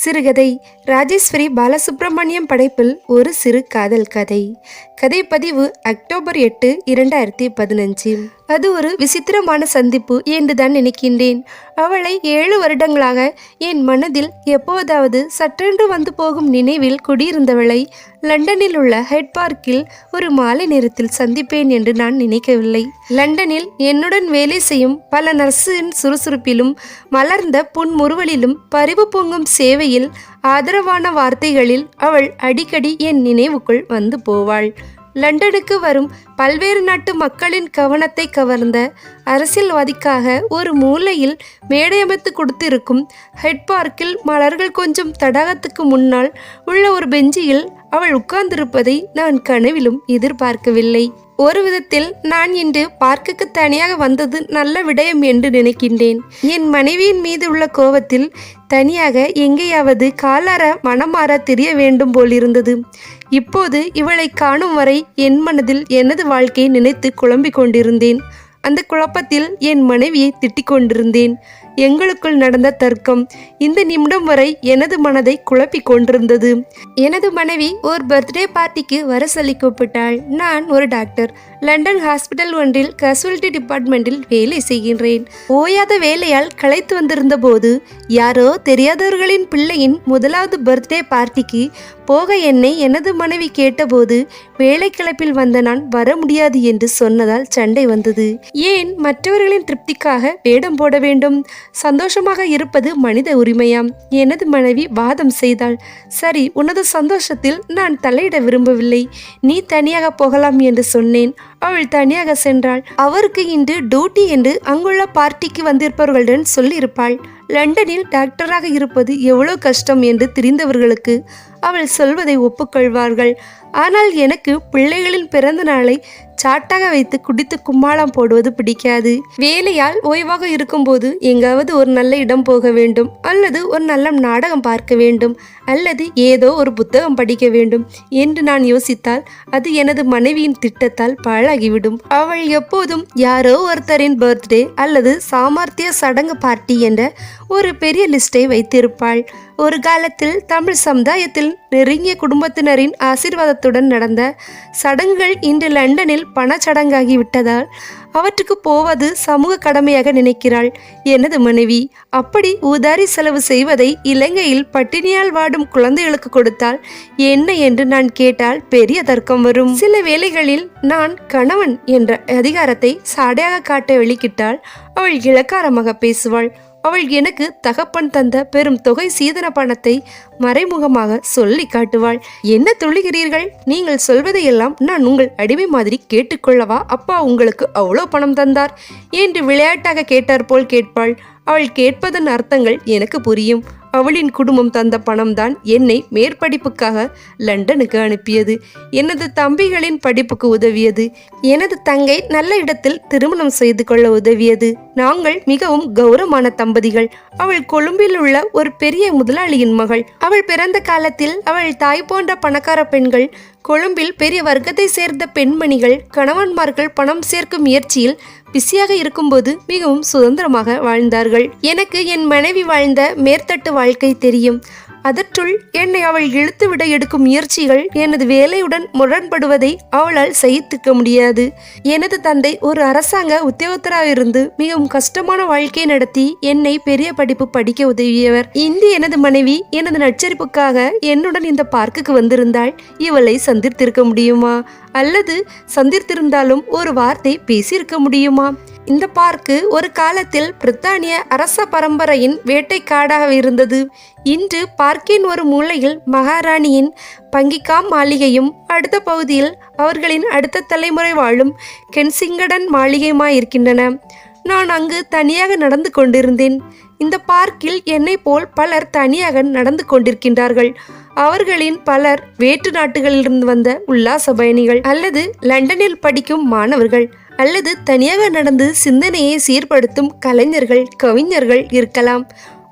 சிறுகதை ராஜேஸ்வரி பாலசுப்ரமணியம் படைப்பில் ஒரு சிறு காதல் கதை. கதைப்பதிவு அக்டோபர் எட்டு இரண்டாயிரத்தி பதினஞ்சு. அது ஒரு விசித்திரமான சந்திப்பு என்று தான் நினைக்கின்றேன். அவளை ஏழு வருடங்களாக என் மனதில் எப்போதாவது சற்றென்று வந்து போகும் நினைவில் குடியிருந்தவளை லண்டனில் உள்ள ஹெட் பார்க்கில் ஒரு மாலை நேரத்தில் சந்திப்பேன் என்று நான் நினைக்கவில்லை. லண்டனில் என்னுடன் வேலை செய்யும் பல நர்ஸின் சுறுசுறுப்பிலும் மலர்ந்த புன்முறுவலிலும் பறிவு பொங்கும் சேவையில் ஆதரவான வார்த்தைகளில் அவள் அடிக்கடி என் நினைவுக்குள் வந்து போவாள். லண்டனுக்கு வரும் பல்வேறு நாட்டு மக்களின் கவனத்தை கவர்ந்த அரசியல்வாதிக்காக ஒரு மூலையில் மேடையமைத்து கொடுத்திருக்கும் ஹெட் பார்க்கில் மலர்கள் கொஞ்சம் தடாகத்துக்கு முன்னால் உள்ள ஒரு பெஞ்சியில் அவள் உட்கார்ந்திருப்பதை நான் கனவிலும் எதிர்பார்க்கவில்லை. ஒரு விதத்தில் நான் இன்று பார்க்குக்கு தனியாக வந்தது நல்ல விடயம் என்று நினைக்கின்றேன். என் மனைவியின் மீது உள்ள கோபத்தில் தனியாக எங்கேயாவது காலார மனமாற தெரிய வேண்டும் போலிருந்தது. இப்போது இவளை காணும் வரை என் மனதில் எனது வாழ்க்கையை நினைத்து குழம்பிக் கொண்டிருந்தேன். அந்த குழப்பத்தில் என் மனைவியை திட்டிக் கொண்டிருந்தேன். எங்களுக்குள் நடந்த தர்க்கம் இந்த நிமிடம் வரை எனது மனதை குழப்பிக் கொண்டிருந்தது. எனது மனைவி ஒரு பர்த்டே பார்ட்டிக்கு வர சொல்லி கூப்பிட்டாள். நான் ஒரு டாக்டர். லண்டன் ஹாஸ்பிட்டல் ஒன்றில் கசுவல்டி டிபார்ட்மெண்டில் வேலை செய்கின்றேன். ஓயாத வேலையால் களைத்து வந்திருந்த போது யாரோ தெரியாதவர்களின் பிள்ளையின் முதலாவது பர்த்டே பார்ட்டிக்கு போக என்னை எனது மனைவி கேட்டபோது வேலை கிளப்பில் வந்த நான் வர முடியாது என்று சொன்னதால் சண்டை வந்தது. ஏன் மற்றவர்களின் திருப்திக்காக வேடம் போட வேண்டும்? சந்தோஷமாக இருப்பது மனித உரிமையாம். எனது மனைவி வாதம் செய்தாள். சரி உனது சந்தோஷத்தில் நான் தலையிட விரும்பவில்லை. நீ தனியாக போகலாம் என்று சொன்னேன். அவள் தனியாக சென்றாள். அவருக்கு இன்று டியூட்டி என்று அங்குள்ள பார்ட்டிக்கு வந்திருப்பவர்களுடன் சொல்லியிருப்பாள். லண்டனில் டாக்டராக இருப்பது எவ்வளோ கஷ்டம் என்று தெரிந்தவர்களுக்கு அவள் சொல்வதை ஒப்புக்கொள்வார்கள். ஆனால் எனக்கு பிள்ளைகளின் பிறந்த நாளை சாட்டாக வைத்து குடித்து கும்மாளம் போடுவது பிடிக்காது. வேலையால் ஓய்வாக இருக்கும்போது எங்காவது ஒரு நல்ல இடம் போக வேண்டும் அல்லது ஒரு நல்ல நாடகம் பார்க்க வேண்டும் அல்லது ஏதோ ஒரு புத்தகம் படிக்க வேண்டும் என்று நான் யோசித்தால் அது எனது மனைவியின் திட்டத்தால் பாழாகிவிடும். அவள் எப்போதும் யாரோ ஒருத்தரின் பர்த்டே அல்லது சாமர்த்திய சடங்கு பார்ட்டி என்ற ஒரு பெரிய லிஸ்டை வைத்திருப்பாள். ஒரு காலத்தில் தமிழ் சமுதாயத்தில் நெருங்கிய குடும்பத்தினரின் ஆசீர்வாதத்துடன் நடந்த சடங்குகள் இன்று லண்டனில் பணச்சடங்காகி விட்டதால் அவற்றுக்கு போவது சமூக கடமையாக நினைக்கிறாள் எனது மனைவி. அப்படி ஊதாரி செலவு செய்வதை இலங்கையில் பட்டினியால் வாடும் குழந்தைகளுக்கு கொடுத்தால் என்ன என்று நான் கேட்டால் பெரிய தர்க்கம் வரும். சில வேளைகளில் நான் கணவன் என்ற அதிகாரத்தை சாடையாக காட்ட வெளிக்கிட்டால் அவள் இளக்காரமாக பேசுவாள். அவள் எனக்கு தகப்பன் தந்த பெரும் தொகை சீதன பணத்தை மறைமுகமாக சொல்லி காட்டுவாள். என்ன துள்ளுகிறீர்கள்? நீங்கள் சொல்வதையெல்லாம் நான் உங்கள் அடிமை மாதிரி கேட்டுக்கொள்ளவா? அப்பா உங்களுக்கு அவ்வளோ பணம் தந்தார். என்று விளையாட்டாக கேட்டார் போல் கேட்பாள். அவள் கேட்பதன் அர்த்தங்கள் எனக்கு புரியும். அவளின் குடும்பம் தந்த பணம்தான் என்னை மேற்படிப்புக்காக லண்டனுக்கு அனுப்பியது. எனது தம்பிகளின் படிப்புக்கு உதவியது. எனது தங்கை நல்ல இடத்தில் திருமணம் செய்து கொள்ள உதவியது. நாங்கள் மிகவும் கௌரவமான தம்பதிகள். அவள் கொழும்பில் உள்ள ஒரு பெரிய முதலாளியின் மகள். அவள் பிறந்த காலத்தில் அவள் தாய் போன்ற பணக்கார பெண்கள் கொழும்பில் பெரிய வர்க்கத்தை சேர்ந்த பெண்மணிகள் கணவன்மார்கள் பணம் சேர்க்கும் முயற்சியில் பிஸியாக இருக்கும்போது மிகவும் சுதந்திரமாக வாழ்ந்தார்கள். எனக்கு என் மனைவி வாழ்ந்த மேற்தட்டு வாழ்க்கை தெரியும். அதற்குள் என்னை அவள் இழுத்துவிட எடுக்கும் முயற்சிகள் எனது வேலையுடன் முரண்படுவதை அவளால் சகித்துக்க முடியாது. எனது தந்தை ஒரு அரசாங்க உத்தியோகத்தராக மிகவும் கஷ்டமான வாழ்க்கை நடத்தி என்னை பெரிய படிப்பு படிக்க உதவியவர். இன்று எனது மனைவி எனது நச்சரிப்புக்காக என்னுடன் இந்த பார்க்குக்கு வந்திருந்தாள். இவளை சந்தித்திருக்க முடியுமா? அல்லது சந்தித்திருந்தாலும் ஒரு வார்த்தை பேசியிருக்க முடியுமா? இந்த பார்க்கு ஒரு காலத்தில் பிரித்தானிய அரச பரம்பரையின் வேட்டைக்காடாக இருந்தது. இன்று பார்க்கின் ஒரு மூலையில் மகாராணியின் பங்கிகாம் மாளிகையும் அடுத்த பகுதியில் அவர்களின் அடுத்த தலைமுறை வாழும் கென்சிங்கடன் மாளிகையுமாயிருக்கின்றன நான் அங்கு தனியாக நடந்து கொண்டிருந்தேன். இந்த பார்க்கில் என்னை போல் பலர் தனியாக நடந்து கொண்டிருக்கின்றார்கள். அவர்களின் பலர் வேற்று நாட்டுகளிலிருந்து வந்த உல்லாச பயணிகள் அல்லது லண்டனில் படிக்கும் மாணவர்கள். அல்லது தனியாக நடந்து சிந்தனையை சீர்படுத்தும் கலைஞர்கள் கவிஞர்கள் இருக்கலாம்.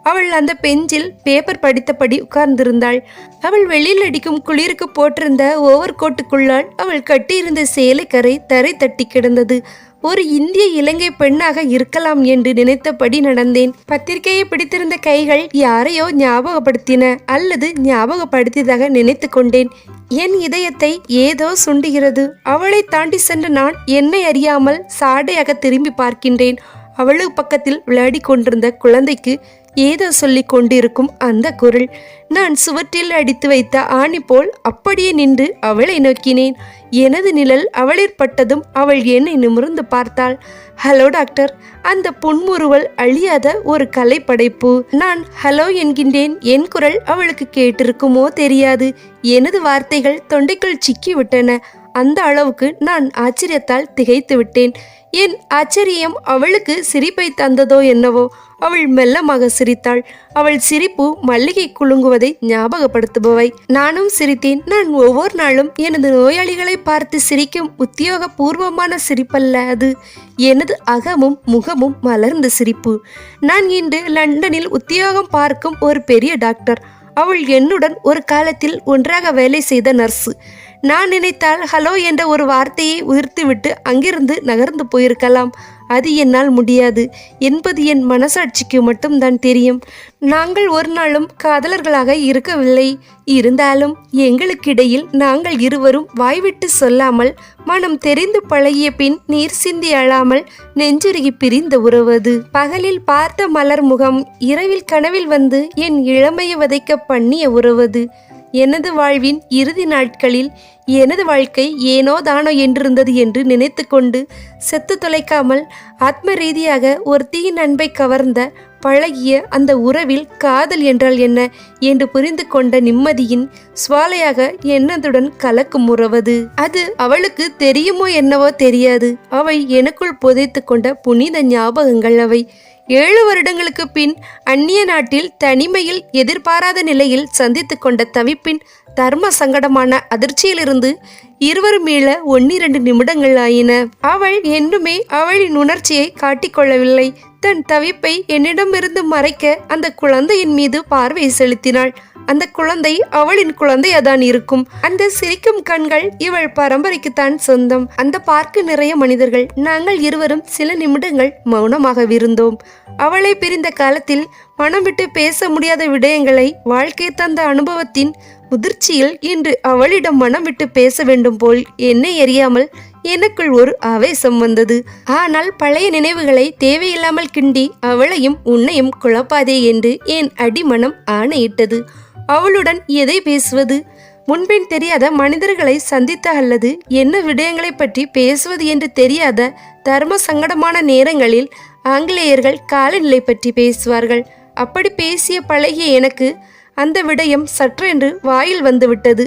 அவள் அந்த பெஞ்சில் பேப்பர் படித்தபடி உட்கார்ந்திருந்தாள். அவள் வெளியில் அடிக்கும் குளிருக்கு போட்டிருந்த ஓவர் கோட்டுக்குள்ளால் அவள் கட்டியிருந்த சேலைக்கரை தரை தட்டி கிடந்தது. ஒரு இந்திய இலங்கை பெண்ணாக இருக்கலாம் என்று நினைத்தபடி நடந்தேன். பத்திரிகையை பிடித்திருந்த கைகள் யாரையோ ஞாபகப்படுத்தின அல்லது ஞாபகப்படுத்தியதாக நினைத்து கொண்டேன். என் இதயத்தை ஏதோ சுண்டுகிறது. அவளை தாண்டி சென்ற நான் என்னை அறியாமல் சாடையாக திரும்பி பார்க்கின்றேன். அவளுக்கு பக்கத்தில் விளையாடி கொண்டிருந்த குழந்தைக்கு ஏதோ சொல்லிக் கொண்டிருக்கும் அந்த குரல். நான் சுவற்றில் அடித்து வைத்த ஆணி போல் அப்படியே நின்று அவளை நோக்கினேன். எனது நிழல் அவளிற்பட்டதும் அவள் என்னை நிமிர்ந்து பார்த்தாள். ஹலோ டாக்டர் அந்த புன்முறுவல் அழியாத ஒரு கலைப்படைப்பு. நான் ஹலோ என்கின்றேன். என் குரல் அவளுக்கு கேட்டிருக்குமோ தெரியாது. எனது வார்த்தைகள் தொண்டைக்குள் சிக்கி விட்டன அந்த அளவுக்கு நான் ஆச்சரியத்தால் திகைத்து விட்டேன். என் ஆச்சரியம் அவளுக்கு சிரிப்பை தந்ததோ என்னவோ அவள் மெல்லமாக சிரித்தாள். அவள் சிரிப்பு மல்லிகை குலுங்குவதை ஞாபகப்படுத்துபவை. நானும் சிரித்தேன். நான் ஒவ்வொரு நாளும் எனது நோயாளிகளை பார்த்து சிரிக்கும் உத்தியோகபூர்வமான சிரிப்பல்ல அது. எனது அகமும் முகமும் மலர்ந்த சிரிப்பு. நான் இன்று லண்டனில் உத்தியோகம் பார்க்கும் ஒரு பெரிய டாக்டர். அவள் என்னுடன் ஒரு காலத்தில் ஒன்றாக வேலை செய்த நர்ஸு நான் நினைத்தால் ஹலோ என்ற ஒரு வார்த்தையை உதிர்த்துவிட்டு அங்கிருந்து நகர்ந்து போயிருக்கலாம். அது என்னால் முடியாது. என்பது என் மனசாட்சிக்கு மட்டும்தான் தெரியும். நாங்கள் ஒரு நாளும் காதலர்களாக இருக்கவில்லை. இருந்தாலும் எங்களுக்கிடையில் நாங்கள் இருவரும் வாய்விட்டு சொல்லாமல் மனம் தெரிந்து பழகிய பின் நீர் சிந்தி அழாமல் நெஞ்சுருகி பிரிந்த உறவது. பகலில் பார்த்த மலர் முகம் இரவில் கனவில் வந்து என் இளமையை வதைக்க பண்ணிய உறவது. எனது வாழ்வின் இறுதி நாட்களில் எனது வாழ்க்கை ஏனோ தானோ என்றிருந்தது என்று நினைத்து கொண்டு செத்து தொலைக்காமல் ஆத்ம ரீதியாக ஒரு தீயின் அன்பை கவர்ந்த பழகிய அந்த உறவில் காதல் என்றால் என்ன என்று புரிந்து கொண்ட நிம்மதியின் சுவாலையாக என்னதுடன் கலக்கும் உறவது. அது அவளுக்கு தெரியுமோ என்னவோ தெரியாது. அவை எனக்குள் புதைத்து கொண்ட புனித ஞாபகங்கள் அவை. ஏழு வருடங்களுக்கு பின் அந்நிய நாட்டில் தனிமையில் எதிர்பாராத நிலையில் சந்தித்து கொண்ட தவிப்பின் தர்ம சங்கடமான அதிர்ச்சியிலிருந்து இருவரும் மீள ஒன்னிரண்டு நிமிடங்கள் ஆயின. அவள் என்றுமே அவளின் உணர்ச்சியை காட்டிக்கொள்ளவில்லை. தன் தவிப்பை என்னிடமிருந்து மறைக்க அந்த குழந்தையின் மீது பார்வை செலுத்தினாள். அந்த குழந்தை அவளின் குழந்தையாதான் இருக்கும். அந்த சிரிக்கும் கண்கள் இவள் பரம்பரைக்குத்தான் சொந்தம். அந்த பார்க்க நிறைய மனிதர்கள் நாங்கள் இருவரும் சில நிமிடங்கள் மௌனமாக விருந்தோம். அவளை பிரிந்த காலத்தில் மனம் விட்டு பேச முடியாத விடயங்களை வாழ்க்கை தந்த அனுபவத்தின் முதிர்ச்சியில் இன்று அவளிடம் மனம் விட்டு பேச வேண்டும் போல் என்னை அறியாமல் எனக்குள் ஒரு ஆவேசம் வந்தது. ஆனால் பழைய நினைவுகளை தேவையில்லாமல் கிண்டி அவளையும் உன்னையும் குழப்பாதே என்று என் அடிமனம் ஆணையிட்டது. அவளுடன் எதை பேசுவது? முன்பின் தெரியாத மனிதர்களை சந்தித்த அல்லது என்ன விடயங்களை பற்றி பேசுவது என்று தெரியாத தர்ம சங்கடமான நேரங்களில் ஆங்கிலேயர்கள் காலநிலை பற்றி பேசுவார்கள். அப்படி பேசிய பழகிய எனக்கு அந்த விடயம் சற்றென்று வாயில் வந்துவிட்டது.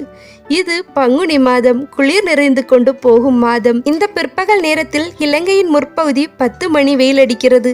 இது பங்குனி மாதம் குளிர் நிறைந்து கொண்டு போகும் மாதம். இந்த பிற்பகல் நேரத்தில் இலங்கையின் முற்பகுதி பத்து மணி வெயில் அடிக்கிறது.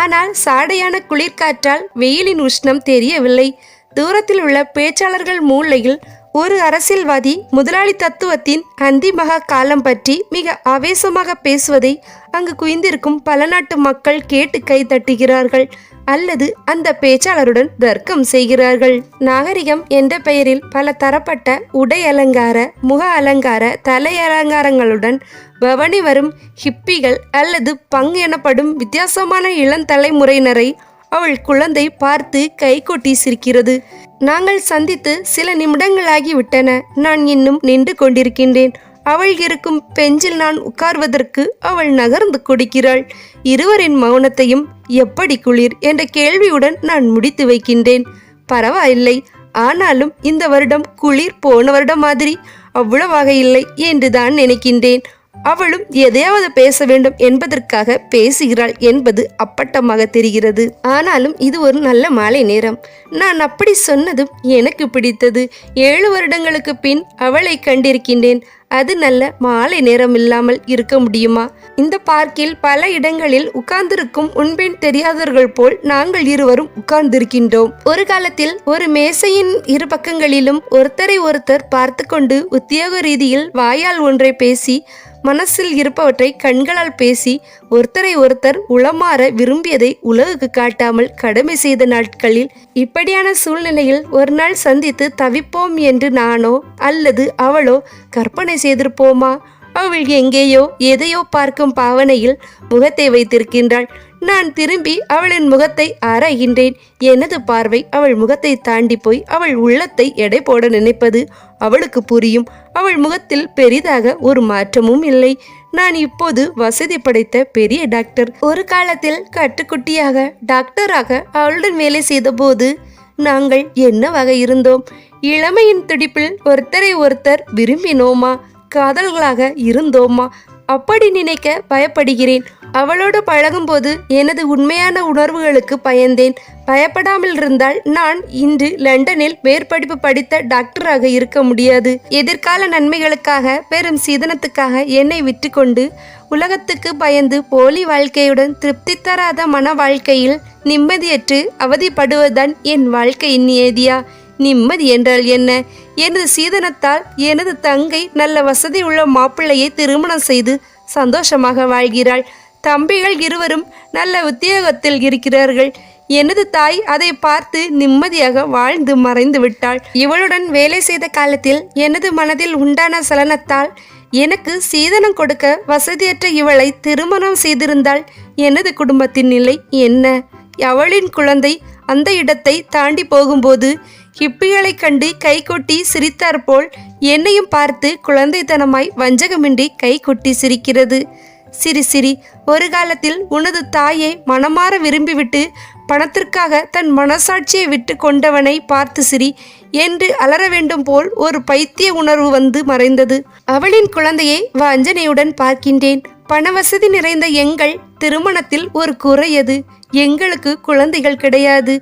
ஆனால் சாடையான குளிர்காற்றால் வெயிலின் உஷ்ணம் தெரியவில்லை. தூரத்தில் உள்ள பேச்சாளர்கள் மூலையில் ஒரு அரசியல்வாதி முதலாளி தத்துவத்தின் அந்திமக காலம் பற்றி மிக ஆவேசமாக பேசுவதை அங்கு குவிந்திருக்கும் பல நாட்டு மக்கள் கேட்டு கை தட்டுகிறார்கள் அல்லது அந்த பேச்சாளருடன் தர்க்கம் செய்கிறார்கள். நாகரிகம் என்ற பெயரில் பல தரப்பட்ட உடை அலங்கார முக அலங்கார தலை அலங்காரங்களுடன் பவனி வரும் ஹிப்பிகள் அல்லது பங் எனப்படும் வித்தியாசமான இளந்தலைமுறையினரை அவள் குழந்தை பார்த்து கைகொட்டி சிரிக்கிறது. நாங்கள் சந்தித்து சில நிமிடங்களாகி விட்டன நான் இன்னும் நின்று கொண்டிருக்கின்றேன். அவள் இருக்கும் பெஞ்சில் நான் உட்கார்வதற்கு அவள் நகர்ந்து கொடுக்கிறாள். இருவரின் மௌனத்தையும் எப்படி குளிர்? என்ற கேள்வியுடன் நான் முடித்து வைக்கின்றேன். பரவாயில்லை. ஆனாலும் இந்த வருடம் குளிர் போன வருடம் மாதிரி. அவ்வளவாக இல்லை என்றுதான் நினைக்கின்றேன். அவளும் எதையாவது பேச வேண்டும் என்பதற்காக பேசுகிறாள் என்பது அப்பட்டமாக தெரிகிறது. ஆனாலும் இது ஒரு நல்ல மாலை நேரம். நான் அப்படி சொன்னதும் எனக்கு பிடித்தது. ஏழு வருடங்களுக்கு பின் அவளை கண்டிருக்கின்றேன். அது நல்ல மாலை நேரம் இல்லாமல் இருக்க முடியுமா? இந்த பார்க்கில் பல இடங்களில் உட்கார்ந்திருக்கும் உண்பெண் தெரியாதவர்கள் போல் நாங்கள் இருவரும் உட்கார்ந்திருக்கின்றோம். ஒரு காலத்தில் ஒரு மேசையின் இரு பக்கங்களிலும் ஒருத்தரை ஒருத்தர் பார்த்து கொண்டு உத்தியோக ரீதியில் வாயால் ஒன்றை பேசி மனசில் இருப்பவற்றை கண்களால் பேசி ஒருத்தரை ஒருத்தர் உளமாற விரும்பியதை உலகுக்கு காட்டாமல் கடமை செய்த நாட்களில் இப்படியான சூழ்நிலையில் ஒரு நாள் சந்தித்து தவிப்போம் என்று நானோ அல்லது அவளோ கற்பனை செய்திருப்போமா? அவள் எங்கேயோ எதையோ பார்க்கும் பாவனையில் முகத்தை வைத்திருக்கின்றாள். நான் திரும்பி அவளின் முகத்தை ஆராய்கின்றேன். எனது பார்வை அவள் முகத்தை தாண்டி போய் அவள் உள்ளத்தை எடை போட நினைப்பது அவளுக்கு புரியும். அவள் முகத்தில் பெரிதாக ஒரு மாற்றமும் இல்லை. நான் இப்போது வசதி படைத்த பெரிய டாக்டர். ஒரு காலத்தில் கட்டுக்குட்டியாக டாக்டராக அவளுடன் வேலை செய்தபோது நாங்கள் என்னவாக இருந்தோம்? இளமையின் துடிப்பில் ஒருத்தரை ஒருத்தர் விரும்பினோமா? காதல்களாக இருந்தோமா? அப்படி நினைக்க பயப்படுகிறேன். அவளோடு பழகும்போது எனது உண்மையான உணர்வுகளுக்கு பயந்தேன். பயப்படாமல் இருந்தால் நான் இன்று லண்டனில் மேற்படிப்பு படித்த டாக்டராக இருக்க முடியாது. எதிர்கால நன்மைகளுக்காக பெரும் சீதனத்துக்காக என்னை விட்டுக்கொண்டு உலகத்துக்கு பயந்து போலி வாழ்க்கையுடன் திருப்தி தராத மன வாழ்க்கையில் நிம்மதியற்று அவதிப்படுவதுதான் என் வாழ்க்கையின் நியதியா நிம்மதி என்றால் என்ன? எனது சீதனத்தால் எனது தங்கை நல்ல வசதி உள்ள மாப்பிள்ளையை திருமணம் செய்து சந்தோஷமாக வாழ்கிறாள். தம்பிகள் இருவரும் நல்ல உத்தியோகத்தில் இருக்கிறார்கள். எனது தாய் அதை பார்த்து நிம்மதியாக வாழ்ந்து மறைந்து விட்டாள். இவளுடன் வேலை செய்த காலத்தில் எனது மனதில் உண்டான சலனத்தால் எனக்கு சீதனம் கொடுக்க வசதியற்ற இவளை திருமணம் செய்திருந்தால் எனது குடும்பத்தின் நிலை என்ன? அவளின் குழந்தை அந்த இடத்தை தாண்டி போகும்போது ஹிப்பிகளை கண்டு கைகொட்டி சிரித்தாற்போல் என்னையும் பார்த்து குழந்தைத்தனமாய் வஞ்சகமின்றி கைகொட்டி சிரிக்கிறது. சிரி சிரி ஒரு காலத்தில் உனது தாயை மனமாற விரும்பிவிட்டு பணத்திற்காக தன் மனசாட்சியை விட்டு கொண்டவனை பார்த்து சிரி என்று அலற வேண்டும் போல் ஒரு பைத்திய உணர்வு வந்து மறைந்தது. அவளின் குழந்தையை வஞ்சனையுடன் பார்க்கின்றேன். பணவசதி நிறைந்த எங்கள் திருமணத்தில் ஒரு குறையது எங்களுக்கு குழந்தைகள் கிடையாது.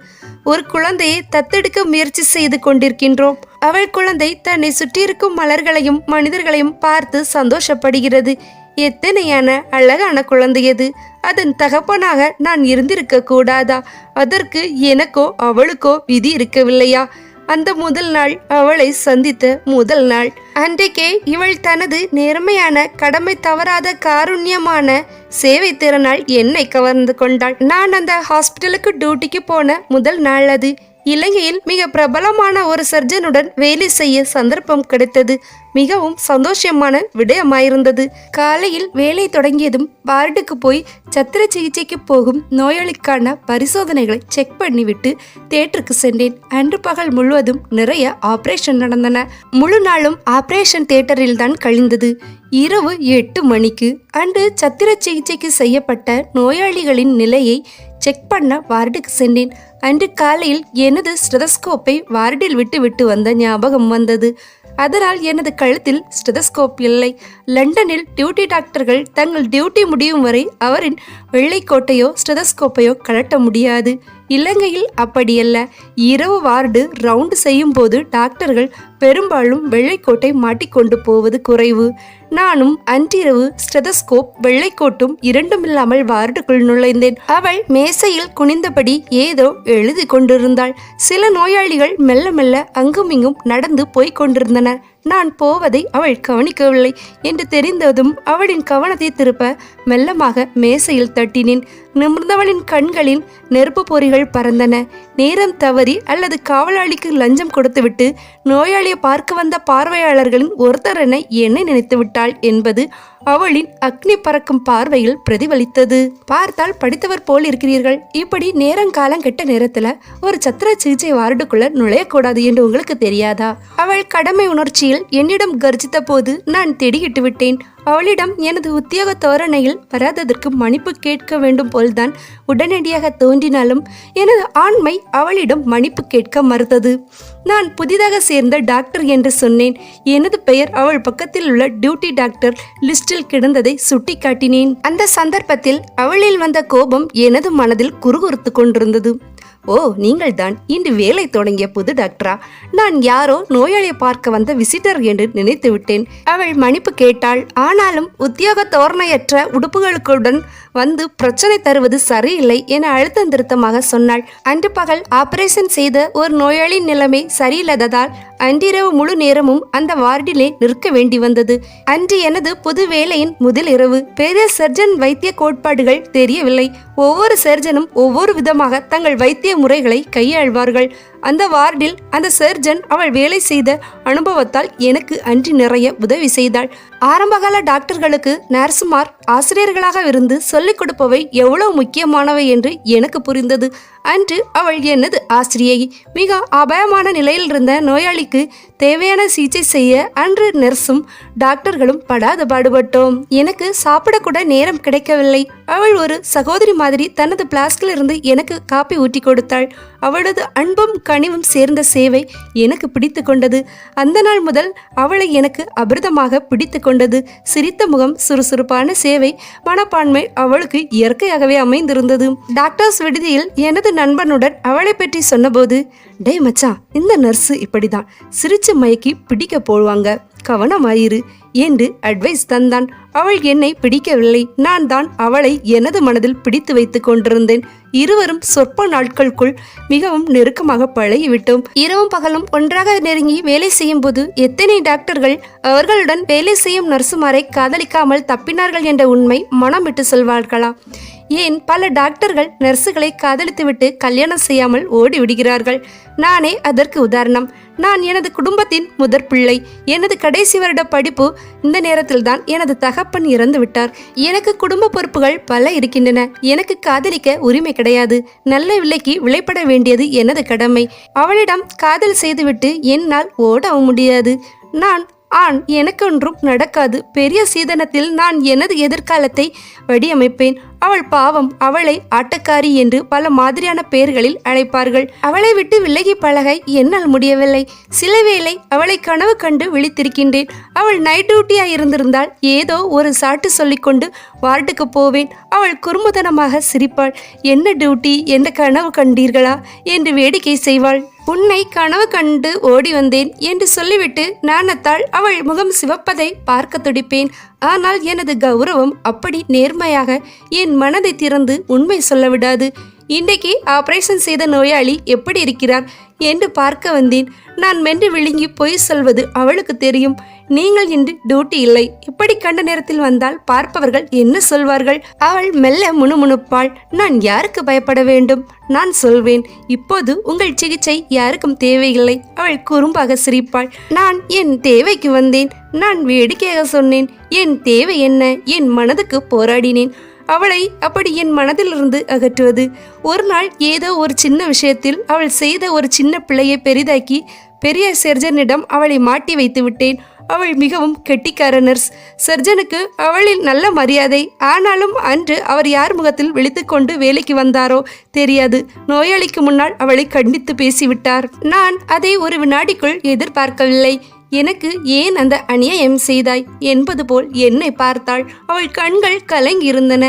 ஒரு குழந்தையை தத்தெடுக்க முயற்சி செய்து கொண்டிருக்கின்றோம். அவள் குழந்தை தன்னை சுற்றியிருக்கும் மலர்களையும் மனிதர்களையும் பார்த்து சந்தோஷப்படுகிறது. எத்தனையான அழகான குழந்தையது அதன் தகப்பனாக நான் இருந்திருக்க கூடாதா அதற்கு எனக்கோ அவளுக்கோ விதி இருக்கவில்லையா? அந்த முதல் நாள் அவளை சந்தித்த முதல் நாள். அன்றைக்கே இவள் தனது நேர்மையான கடமை தவறாத காருண்யமான சேவை திறனால் என்னை கவர்ந்து கொண்டாள். நான் அந்த ஹாஸ்பிட்டலுக்கு டியூட்டிக்கு போன முதல் நாள் அது. இலங்கையில் மிக பிரபலமான ஒரு சர்ஜனுடன் வேலை செய்ய சந்தர்ப்பம் கிடைத்தது. மிகவும் சந்தோஷமான விடயமாயிருந்தது. காலையில் வேலை தொடங்கியதும் வார்டுக்கு போய் சத்திர சிகிச்சைக்கு போகும் நோயாளிக்கான பரிசோதனைகளை செக் பண்ணிவிட்டு தேட்டருக்கு சென்றேன். அன்று பகல் முழுவதும் நிறைய ஆபரேஷன் நடந்தன. முழு நாளும் ஆபரேஷன் தேட்டரில் தான் கழிந்தது. இரவு எட்டு மணிக்கு அன்று சத்திர சிகிச்சைக்கு செய்யப்பட்ட நோயாளிகளின் நிலையை செக் பண்ண வார்டுக்கு சென்றேன். அன்று காலையில் எனது ஸ்டெதஸ்கோப்பை வார்டில் விட்டு விட்டு வந்த ஞாபகம் வந்தது. அதனால் எனது கழுத்தில் ஸ்டெதஸ்கோப் இல்லை. லண்டனில் டியூட்டி டாக்டர்கள் தங்கள் டியூட்டி முடியும் வரை அவரின் வெள்ளைக்கோட்டையோ ஸ்டெதஸ்கோப்பையோ கழட்ட முடியாது. இலங்கையில் அப்படியல்ல. இரவு வார்டு ரவுண்டு செய்யும் போது டாக்டர்கள் பெரும்பாலும் வெள்ளைக்கோட்டை மாட்டிக்கொண்டு போவது குறைவு. நானும் அன்றிரவு ஸ்டெதஸ்கோப் வெள்ளைக்கோட்டும் இரண்டுமில்லாமல் வார்டுக்குள் நுழைந்தேன். அவள் மேசையில் குனிந்தபடி ஏதோ எழுதி கொண்டிருந்தாள். சில நோயாளிகள் மெல்ல மெல்ல அங்குமிங்கும் நடந்து போய்க் கொண்டிருந்தனர். நான் போவதை அவள் கவனிக்கவில்லை என்று தெரிந்ததும் அவளின் கவனத்தை திருப்ப மெல்லமாக மேசையில் தட்டினேன். நிமிர்ந்தவளின் கண்களில் நெருப்பு பொறிகள் பறந்தன. நேரம் தவறி அல்லது காவலாளிக்கு லஞ்சம் கொடுத்துவிட்டு நோயாளியை பார்க்க வந்த பார்வையாளர்களின் ஒருத்தர் என என்னை நினைத்து விட்டாள் என்பது அவளின் அக்னி பறக்கும் பார்வையில் பிரதிபலித்தது. பார்த்தால் படித்தவர் போல் இருக்கிறீர்கள் இப்படி நேரங்காலம் கெட்ட நேரத்துல ஒரு சத்திர சிகிச்சை வார்டுக்குள்ள நுழையக்கூடாது என்று உங்களுக்கு தெரியாதா? அவள் கடமை உணர்ச்சியில் என்னிடம் கர்ஜித்த போது நான் தேடிகிட்டு விட்டேன். அவளிடம் எனது உத்தியோக தோரணையில் வராததற்கு மன்னிப்பு கேட்க வேண்டும் போல்தான் உடனடியாக தோன்றினாலும் எனது ஆண்மை அவளிடம் மன்னிப்பு கேட்க மறுத்தது. நான் புதிதாக சேர்ந்த டாக்டர் என்று சொன்னேன். எனது பெயர் அவள் பக்கத்தில் உள்ள டியூட்டி டாக்டர் லிஸ்ட் லிஸ்டில் கிடந்ததை சுட்டிக்காட்டினேன். அந்த சந்தர்ப்பத்தில் அவளில் வந்த கோபம் எனது மனதில் குறுகுறுத்து கொண்டிருந்தது. ஓ நீங்கள் தான் இன்று வேலை தொடங்கிய புது டாக்டரா? நான் யாரோ நோயாளியை பார்க்க வந்த விசிட்டர் என்று நினைத்து விட்டேன் அவள் மன்னிப்பு கேட்டாள். ஆனாலும் உத்தியோக தோரணையற்ற உடுப்புகளுடன் வந்து பிரச்சனை தருவது சரியில்லை என அழுத்தம் திருத்தமாக சொன்னாள். அன்று பகல் ஆபரேஷன் செய்த ஒரு நோயாளியின் நிலைமை சரியில்லாததால் அன்றிரவு முழு நேரமும் அந்த வார்டிலே நிற்க வேண்டி வந்தது. அன்று எனது புது வேலையின் முதல் இரவு பெரிய சர்ஜன் வைத்திய கோட்பாடுகள் தெரியவில்லை. ஒவ்வொரு சர்ஜனும் ஒவ்வொரு விதமாக தங்கள் வைத்திய முறைகளை கையாள்வார்கள். அந்த வார்டில் அந்த சர்ஜன் அவள் வேலை செய்த அனுபவத்தால் எனக்கு அன்று நிறைய உதவி செய்தாள். ஆரம்பகால டாக்டர்களுக்கு நர்சுமார் ஆசிரியர்களாக இருந்து சொல்லிக் கொடுப்பவை எவ்வளவு முக்கியமானவை என்று எனக்கு புரிந்தது. அன்று அவள் எனது ஆசிரியை? மிக அபாயமான நிலையில் இருந்த நோயாளிக்கு தேவையான சிகிச்சை செய்ய அன்று நர்ஸும் டாக்டர்களும் படாத பாடுபட்டோம். எனக்கு சாப்பிடக்கூட நேரம் கிடைக்கவில்லை. அவள் ஒரு சகோதரி மாதிரி தனது பிளாஸ்கில் இருந்து எனக்கு காப்பி ஊற்றி கொடுத்தாள். அவளது அன்பும் கனிவும் சேர்ந்த சேவை எனக்கு பிடித்து கொண்டது. அந்த நாள் முதல் அவளை எனக்கு அபிரதமாக பிடித்து கொண்டது. சிரித்த முகம் சுறுசுறுப்பான சேவை மனப்பான்மை அவளுக்கு இயற்கையாகவே அமைந்திருந்தது. டாக்டர்ஸ் விடுதியில் எனது நண்பனுடன் அவளை பற்றி சொன்னபோது டே மச்சான் இந்த நர்ஸு இப்படிதான். சிரிச்சு மயக்கி பிடிக்க போடுவாங்க. கவனமாயிரு. என்று அட்வைஸ் தந்தான். அவள் என்னை பிடிக்கவில்லை. நான் தான் அவளை எனது மனதில் பிடித்து வைத்துக் கொண்டிருந்தேன். இருவரும் சொற்ப நாட்களுக்குள் மிகவும் நெருக்கமாக பழகிவிட்டோம். இரவும் பகலும் ஒன்றாக நெருங்கி வேலை செய்யும் போது எத்தனை டாக்டர்கள் அவர்களுடன் வேலை செய்யும் நர்சுமாரை காதலிக்காமல் தப்பினார்கள் என்ற உண்மை மனம் விட்டு சொல்வார்களா? ஏன் பல டாக்டர்கள் நர்ஸுகளை காதலித்துவிட்டு கல்யாணம் செய்யாமல் ஓடி விடுகிறார்கள் நானே அதற்கு உதாரணம். நான் எனது குடும்பத்தின் முதற் பிள்ளை. எனது கடைசி வருட படிப்பு இந்த நேரத்தில் தான் எனது தகப்பன் இறந்து விட்டார் எனக்கு குடும்ப பொறுப்புகள் பல இருக்கின்றன. எனக்கு காதலிக்க உரிமை கிடையாது. நல்ல விலைக்கு விளைப்பட வேண்டியது எனது கடமை. அவளிடம் காதல் செய்துவிட்டு என்னால் ஓடவும் முடியாது. நான் ஆண். எனக்கொன்றும் நடக்காது. பெரிய சீதனத்தில் நான் எனது எதிர்காலத்தை வடிவமைப்பேன். அவள் பாவம் அவளை ஆட்டக்காரி என்று பல மாதிரியான பெயர்களில் அழைப்பார்கள். அவளை விட்டு விலகி பழக என்னால் முடியவில்லை. சில வேளை அவளை கனவு கண்டு விழித்திருக்கின்றேன். அவள் நைட் டியூட்டியா இருந்திருந்தால் ஏதோ ஒரு சாட்டு சொல்லிக்கொண்டு வார்டுக்கு போவேன். அவள் குறும்புதனமாக சிரிப்பாள். என்ன டியூட்டி என்ன கனவு கண்டீர்களா என்று வேடிக்கை செய்வாள். உன்னை கனவு கண்டு ஓடி வந்தேன் என்று சொல்லிவிட்டு நாணத்தால் அவள் முகம் சிவப்பதை பார்க்க துடிப்பேன். ஆனால் எனது கௌரவம் அப்படி நேர்மையாக என் மனதை திறந்து உண்மை சொல்ல விடாது. இன்றைக்கு ஆபரேஷன் செய்த நோயாளி எப்படி இருக்கிறார் என்று பார்க்க வந்தேன். நான் மென்று விழுங்கி பொய் சொல்வது அவளுக்கு தெரியும். நீங்கள் இன்று டியூட்டி இல்லை. இப்படி கண்ட நேரத்தில் வந்தால் பார்ப்பவர்கள் என்ன சொல்வார்கள்? அவள் மெல்ல முணுமுணுப்பாள். நான் யாருக்கு பயப்பட வேண்டும்? நான் சொல்வேன். இப்போது உங்கள் சிகிச்சை யாருக்கும் தேவையில்லை. அவள் குறும்பாக சிரிப்பாள். நான் என் தேவைக்கு வந்தேன். நான் வேடிக்கையாக சொன்னேன். என் தேவை என்ன? என் மனதுக்கு போராடினேன். அவளை அப்படி என் மனதிலிருந்து அகற்றுவது. ஒரு நாள் ஏதோ ஒரு சின்ன விஷயத்தில் அவள் செய்த ஒரு சின்ன பிள்ளையை பெரிதாக்கி பெரிய சர்ஜனிடம் அவளை மாட்டி வைத்து விட்டேன். அவள் மிகவும் கெட்டிக்கார நர்ஸ். சர்ஜனுக்கு அவளில் நல்ல மரியாதை. ஆனாலும் அன்று அவர் யார் முகத்தில் விழித்துக்கொண்டு வேலைக்கு வந்தாரோ தெரியாது. நோயாளிக்கு முன்னால் அவளை கண்டித்து பேசிவிட்டார். நான் அதை ஒரு வினாடிக்குள் எதிர்பார்க்கவில்லை. எனக்கு ஏன் அந்த அநியாயம் செய்தாய்? என்பது போல் என்னை பார்த்தாள். அவள் கண்கள் கலங்கியிருந்தன.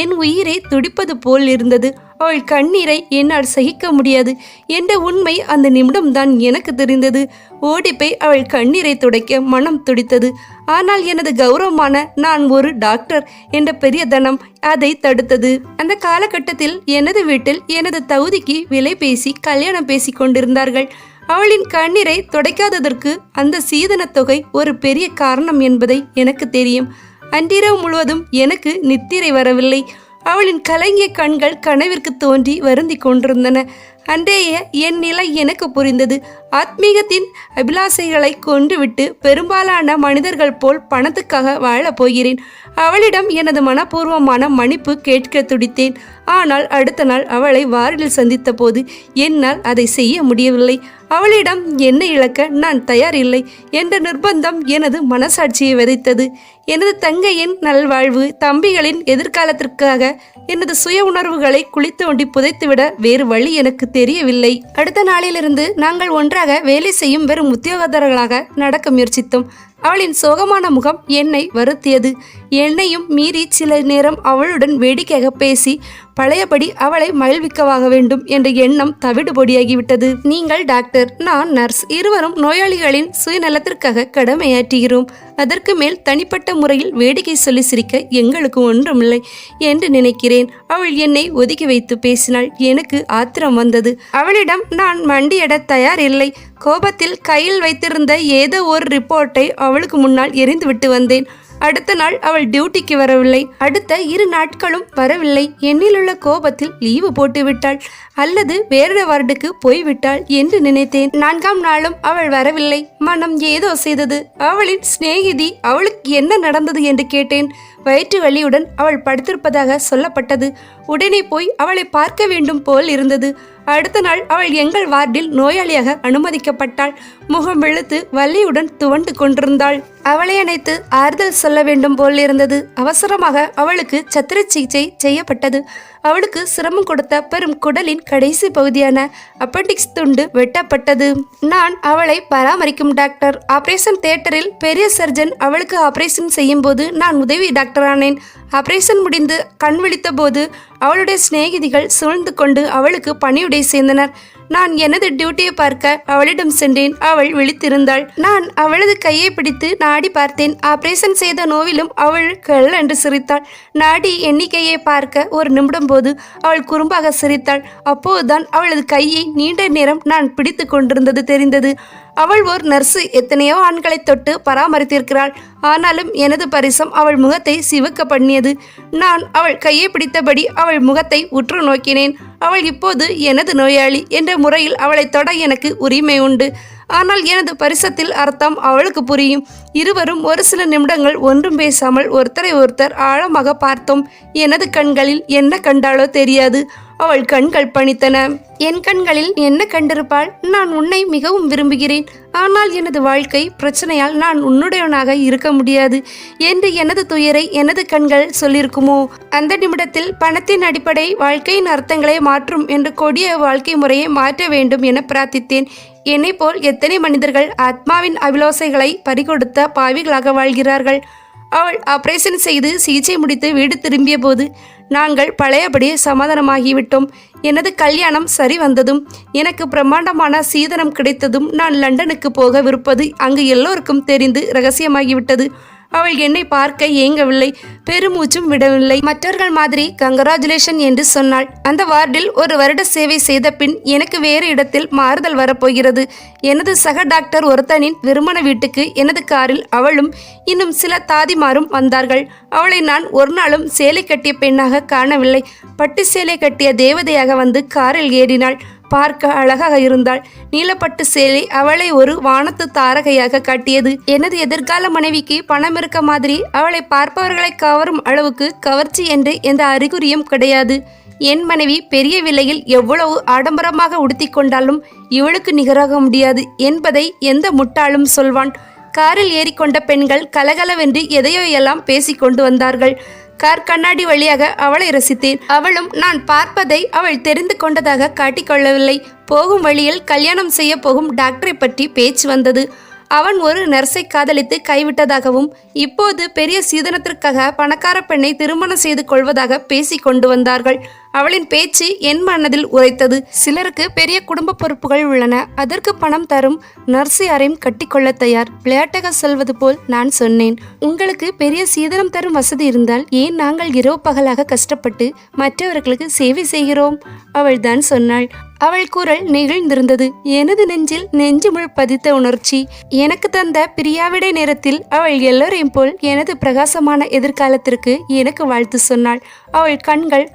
என் உயிரை துடிப்பது போல் இருந்தது. அவள் கண்ணீரை என்னால் சகிக்க முடியாது. என்ற உண்மை அந்த நிமிடம்தான் எனக்கு தெரிந்தது. ஓடிப்போய் அவள் கண்ணீரை துடைக்க மனம் துடித்தது. ஆனால் எனது கௌரவமான நான் ஒரு டாக்டர் என்ற பெரிய தனம் அதை தடுத்தது. அந்த காலகட்டத்தில் எனது வீட்டில் எனது தகுதிக்கு விலை பேசி கல்யாணம் பேசி கொண்டிருந்தார்கள் அவளின் கண்ணீரை துடைக்காததற்கு அந்த சீதனத் தொகை ஒரு பெரிய காரணம் என்பதை எனக்கு தெரியும். அன்றிரவு முழுவதும் எனக்கு நித்திரை வரவில்லை. அவளின் கலங்கிய கண்கள் கனவிற்கு தோன்றி வருந்தி கொண்டிருந்தன. அன்றைய என் நிலை எனக்கு புரிந்தது. ஆத்மீகத்தின் அபிலாசைகளை கொண்டுவிட்டு பெரும்பாலான மனிதர்கள் போல் பணத்துக்காக வாழப் போகிறேன். அவளிடம் எனது மனப்பூர்வமான மன்னிப்பு கேட்க துடித்தேன். ஆனால் அடுத்த நாள் அவளை வாரில் சந்தித்த போது என்னால் அதை செய்ய முடியவில்லை. அவளிடம் என்னை இழக்க நான் தயார் இல்லை என்ற நிர்பந்தம் எனது மனசாட்சியை விதைத்தது எனது தங்கையின் நல்வாழ்வு தம்பிகளின் எதிர்காலத்திற்காக எனது சுய உணர்வுகளை குளித்தோண்டி புதைத்துவிட வேறு வழி எனக்கு தெரியவில்லை. அடுத்த நாளிலிருந்து நாங்கள் ஒன்றாக வேலை செய்யும் வெறும் உத்தியோகத்தர்களாக நடக்க முயற்சித்தோம். அவளின் சோகமான முகம் என்னை வருத்தியது. என்னையும் மீறி சில நேரம் அவளுடன் வேடிக்கையாக பேசி பழையபடி அவளை மகிழ்விக்கவாக வேண்டும் என்ற எண்ணம் தவிடுபொடியாகிவிட்டது நீங்கள் டாக்டர் நான் நர்ஸ். இருவரும் நோயாளிகளின் சுயநலத்திற்காக கடமையாற்றுகிறோம். அதற்கு மேல் தனிப்பட்ட முறையில் வேடிக்கை சொல்லி சிரிக்க எங்களுக்கு ஒன்றுமில்லை என்று நினைக்கிறேன். அவள் என்னை ஒதுக்கி வைத்து பேசினாள். எனக்கு ஆத்திரம் வந்தது. அவளிடம் நான் மண்டியிட தயார் இல்லை கோபத்தில் கையில் வைத்திருந்த ஏதோ ஒரு ரிப்போர்ட்டை அவளுக்கு முன்னால் எரிந்துவிட்டு வந்தேன். அடுத்த நாள் அவள் டியூட்டிக்கு வரவில்லை. அடுத்த இரு நாட்களும் வரவில்லை. என்னிலுள்ள கோபத்தில் லீவு போட்டு விட்டாள். அல்லது வேறு வார்டுக்கு போய்விட்டாள் என்று நினைத்தேன். நான்காம் நாளும் அவள் வரவில்லை. மனம் ஏதோ செய்தது. அவளின் சிநேகிதி அவளுக்கு என்ன நடந்தது என்று கேட்டேன். வயிற்று வலியுடன் அவள் படுத்திருப்பதாக சொல்லப்பட்டது. உடனே போய் அவளை பார்க்க வேண்டும் போல் இருந்தது. அடுத்த நாள் அவள் எங்கள் வார்டில் நோயாளியாக அனுமதிக்கப்பட்டாள். முகம் வெளுத்து வலியுடன் துவண்டு கொண்டிருந்தாள். அவளை அணைத்து ஆறுதல் சொல்ல வேண்டும் போல் இருந்தது. அவசரமாக அவளுக்கு சத்திர சிகிச்சை செய்யப்பட்டது. அவளுக்கு சிரமம் கொடுத்த பெரும் குடலின் கடைசி பகுதியான அப்பண்டிக்ஸ் துண்டு வெட்டப்பட்டது. நான் அவளை பராமரிக்கும் டாக்டர். ஆபரேஷன் தியேட்டரில் பெரிய சர்ஜன் அவளுக்கு ஆபரேஷன் செய்யும் போது நான் உதவி டாக்டரானேன் ஆபரேஷன் முடிந்து கண் விழித்த போது அவளுடைய சிநேகிதிகள் சூழ்ந்து கொண்டு அவளுக்கு பணியுடை சேர்ந்தனர். நான் எனது டியூட்டியை பார்க்க அவளிடம் சென்றேன். அவள் விழித்திருந்தாள். நான் அவளது கையை பிடித்து நாடி பார்த்தேன். ஆபரேஷன் செய்த நோவிலும் அவள் கல் என்று சிரித்தாள். நாடி எண்ணிக்கையை பார்க்க ஒரு நிமிடம் போது அவள் குறும்பாக சிரித்தாள். அப்போதுதான் அவளது கையை நீண்ட நேரம் நான் பிடித்து கொண்டிருந்தது தெரிந்தது. அவள் ஒரு நர்ஸு எத்தனையோ ஆண்களை தொட்டு பராமரித்திருக்கிறாள். ஆனாலும் எனது பரிசம் அவள் முகத்தை சிவக்க பண்ணியது. நான் அவள் கையை பிடித்தபடி அவள் முகத்தை உற்று நோக்கினேன். அவள் இப்போது எனது நோயாளி என்ற முறையில் அவளை தொட எனக்கு உரிமை உண்டு. ஆனால் எனது பரிசத்தில் அர்த்தம் அவளுக்கு புரியும். இருவரும் ஒரு சில நிமிடங்கள் ஒன்றும் பேசாமல் ஒருத்தரை ஒருத்தர் ஆழமாக பார்த்தோம். எனது கண்களில் என்ன கண்டாலோ தெரியாது. அவள் கண்கள் பணித்தன என் கண்களில் என்ன கண்டிருப்பாள்? நான் உன்னை மிகவும் விரும்புகிறேன். ஆனால் எனது வாழ்க்கை பிரச்சனையால் நான் உன்னுடையவனாக இருக்க முடியாது. என்று எனது துயரை எனது கண்கள் சொல்லியிருக்குமோ அந்த நிமிடத்தில் பணத்தின் அடிப்படை வாழ்க்கையின் அர்த்தங்களை மாற்றும் என்று கொடிய வாழ்க்கை முறையை மாற்ற வேண்டும் என பிரார்த்தித்தேன். என்னை போல் எத்தனை மனிதர்கள் ஆத்மாவின் அபிலோசைகளை பறிகொடுத்த பாவிகளாக வாழ்கிறார்கள். அவள் ஆபரேஷன் செய்து சிகிச்சை முடித்து வீடு திரும்பிய போது நாங்கள் பழையபடியே சமாதானமாகிவிட்டோம். எனது கல்யாணம் சரி வந்ததும் எனக்கு பிரம்மாண்டமான சீதனம் கிடைத்ததும் நான் லண்டனுக்கு போக விருப்பது அங்கு எல்லோருக்கும் தெரிந்து ரகசியமாகிவிட்டது. அவள் என்னை பார்க்க ஏங்கவில்லை பெருமூச்சும் விடவில்லை. மற்றவர்கள் மாதிரி கங்கராஜுலேஷன் என்று சொன்னாள். அந்த வார்டில் ஒரு வருட சேவை செய்த பின் எனக்கு வேறு இடத்தில் மாறுதல் வரப்போகிறது. எனது சக டாக்டர் ஒருத்தனின் விருமண வீட்டுக்கு எனது காரில் அவளும் இன்னும் சில தாதிமாரும் வந்தார்கள். அவளை நான் ஒரு நாளும் சேலை கட்டிய பெண்ணாக காணவில்லை. பட்டு சேலை கட்டிய தேவதையாக வந்து காரில் ஏறினாள். பார்க்க அழகாக இருந்தாள். நீலப்பட்டு சேலை அவளை ஒரு வானத்து தாரகையாக காட்டியது. எனது எதிர்கால மனைவிக்கு பணம் இருக்க மாதிரி அவளை பார்ப்பவர்களை கவரும் அளவுக்கு கவர்ச்சி என்று எந்த அறிகுறியும் கிடையாது. என் மனைவி பெரிய விலையில் எவ்வளவு ஆடம்பரமாக உடுத்தி கொண்டாலும் இவளுக்கு நிகராக முடியாது என்பதை எந்த முட்டாளும் சொல்வான். காரில் ஏறிக்கொண்ட பெண்கள் கலகலவென்று எதையோ எல்லாம் பேசிக்கொண்டு வந்தார்கள். கார் கண்ணாடி வழியாக அவளை ரசித்தேன். அவளும் நான் பார்ப்பதை அவள் தெரிந்து கொண்டதாக காட்டிக்கொள்ளவில்லை. போகும் வழியில் கல்யாணம் செய்ய போகும் டாக்டரை பற்றி பேச்சு வந்தது. அவன் ஒரு நர்ஸை காதலித்து கைவிட்டதாகவும் இப்போது பெரிய சீதனத்திற்காக பணக்கார பெண்ணை திருமணம் செய்து கொள்வதாக பேசிக் கொண்டு வந்தார்கள். அவளின் பேச்சு என் மனதில் உரைத்தது. சிலருக்கு பெரிய குடும்ப பொறுப்புகள் உள்ளன. அதற்கு பணம் தரும் நர்ஸ் யாரையும் கட்டிக்கொள்ள தயார். விளையாட்டாக சொல்வது போல் நான் சொன்னேன். உங்களுக்கு பெரிய சீதனம் தரும் வசதி இருந்தால் ஏன் நாங்கள் இரவு பகலாக கஷ்டப்பட்டு மற்றவர்களுக்கு சேவை செய்கிறோம்? அவள்தான் சொன்னாள். அவள் குரல் நெகிழ்ந்திருந்தது. எனது நெஞ்சில் நெஞ்சு முழு பதித்த உணர்ச்சி. எனக்கு தந்த பிரியாவிடை நேரத்தில் அவள் எல்லோரையும் போல் எனது பிரகாசமான எதிர்காலத்திற்கு எனக்கு வாழ்த்து சொன்னாள். அவள் கண்கள்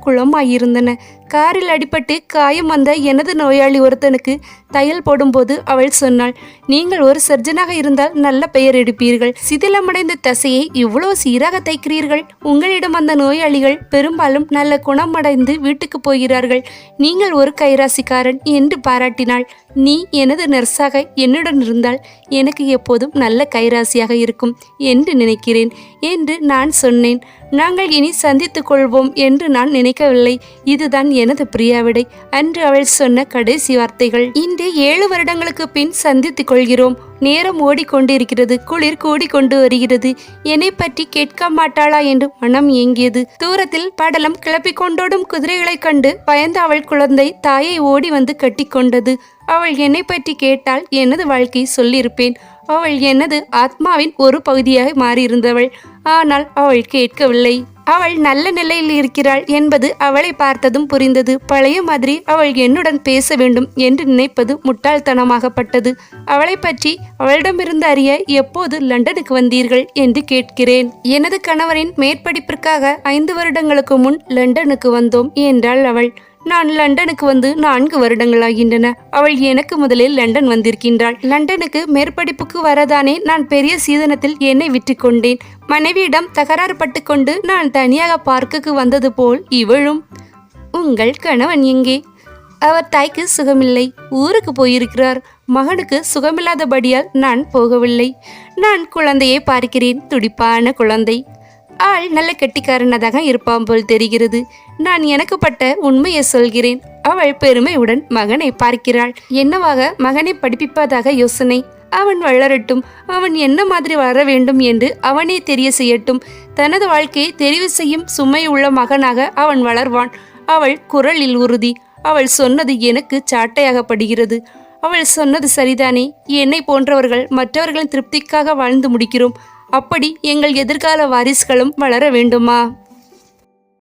തന്നെ காரில் அடிபட்டு காயம் வந்த எனது நோயாளி ஒருத்தனுக்கு தையல் போடும்போது அவள் சொன்னாள் நீங்கள் ஒரு சர்ஜனாக இருந்தால் நல்ல பெயர் எடுப்பீர்கள். சிதிலமடைந்த தசையை இவ்வளவு சீராக தைக்கிறீர்கள். உங்களிடம் வந்த நோயாளிகள் பெரும்பாலும் நல்ல குணமடைந்து வீட்டுக்கு போகிறார்கள். நீங்கள் ஒரு கைராசிக்காரன் என்று பாராட்டினாள். நீ எனது நர்ஸாக என்னுடன் இருந்தால் எனக்கு எப்போதும் நல்ல கைராசியாக இருக்கும் என்று நினைக்கிறேன் என்று நான் சொன்னேன். நாங்கள் இனி சந்தித்துக் கொள்வோம் என்று நான் நினைக்கவில்லை. இதுதான் எனது பிரியாவிடை அன்று அவள் சொன்ன கடைசி வார்த்தைகள். இன்று ஏழு வருடங்களுக்கு பின் சந்தித்துக் கொள்கிறோம். நேரம் ஓடிக்கொண்டிருக்கிறது. குளிர் கூடிக்கொண்டு வருகிறது. என்னை பற்றி கேட்க மாட்டாளா என்று மனம் ஏங்கியது. தூரத்தில் படலம் கிளப்பிக் கொண்டோடும் குதிரைகளைக் கண்டு பயந்த அவள் குழந்தை தாயை ஓடி வந்து கட்டிக்கொண்டது அவள் என்னை பற்றி கேட்டால் எனது வாழ்க்கை சொல்லியிருப்பேன். அவள் எனது ஆத்மாவின் ஒரு பகுதியாக மாறியிருந்தவள். ஆனால் அவள் கேட்கவில்லை. அவள் நல்ல நிலையில் இருக்கிறாள் என்பது அவளை பார்த்ததும் புரிந்தது. பழைய மாதிரி அவள் என்னுடன் பேச வேண்டும் என்று நினைப்பது முட்டாள்தனமாகப்பட்டது. அவளை பற்றி அவளிடமிருந்து அறிய எப்போது லண்டனுக்கு வந்தீர்கள் என்று கேட்கிறேன். எனது கணவரின் மேற்படிப்பிற்காக ஐந்து வருடங்களுக்கு முன் லண்டனுக்கு வந்தோம் என்றாள் அவள். நான் லண்டனுக்கு வந்து நான்கு வருடங்களாகின்றன. அவள் எனக்கு முதலில் லண்டன் வந்திருக்கின்றாள். லண்டனுக்கு மேற்படிப்புக்கு வரதானே நான் பெரிய சீதனத்தில் என்னை விற்று கொண்டேன். மனைவியிடம் தகராறு பட்டு கொண்டு நான் தனியாக பார்க்குக்கு வந்தது போல் இவளும் உங்கள் கணவன் எங்கே? அவர் தாய்க்கு சுகமில்லை. ஊருக்கு போயிருக்கிறார். மகனுக்கு சுகமில்லாதபடியால் நான் போகவில்லை. நான் குழந்தையை பார்க்கிறேன். துடிப்பான குழந்தை. ஆள் நல்ல கெட்டிக்காரனதாக இருப்பான் போல் தெரிகிறது. நான் எனக்கு பட்ட உண்மையை சொல்கிறேன். அவள் பெருமையுடன் மகனை பார்க்கிறாள். என்னவாக மகனை படிப்பிப்பதாக யோசனை. அவன் வளரட்டும். அவன் என்ன மாதிரி வளர வேண்டும் என்று அவனே தெரிய செய்யட்டும். தனது வாழ்க்கையை தெரிவு செய்யும் சுமை உள்ள மகனாக அவன் வளர்வான். அவள் குரலில் உறுதி. அவள் சொன்னது எனக்கு சாட்டையாகப்படுகிறது. அவள் சொன்னது சரிதானே? என்னை போன்றவர்கள் மற்றவர்களின் திருப்திக்காக வாழ்ந்து முடிக்கிறோம். அப்படி எங்கள் எதிர்கால வாரிசுகளும் வளர வேண்டுமா?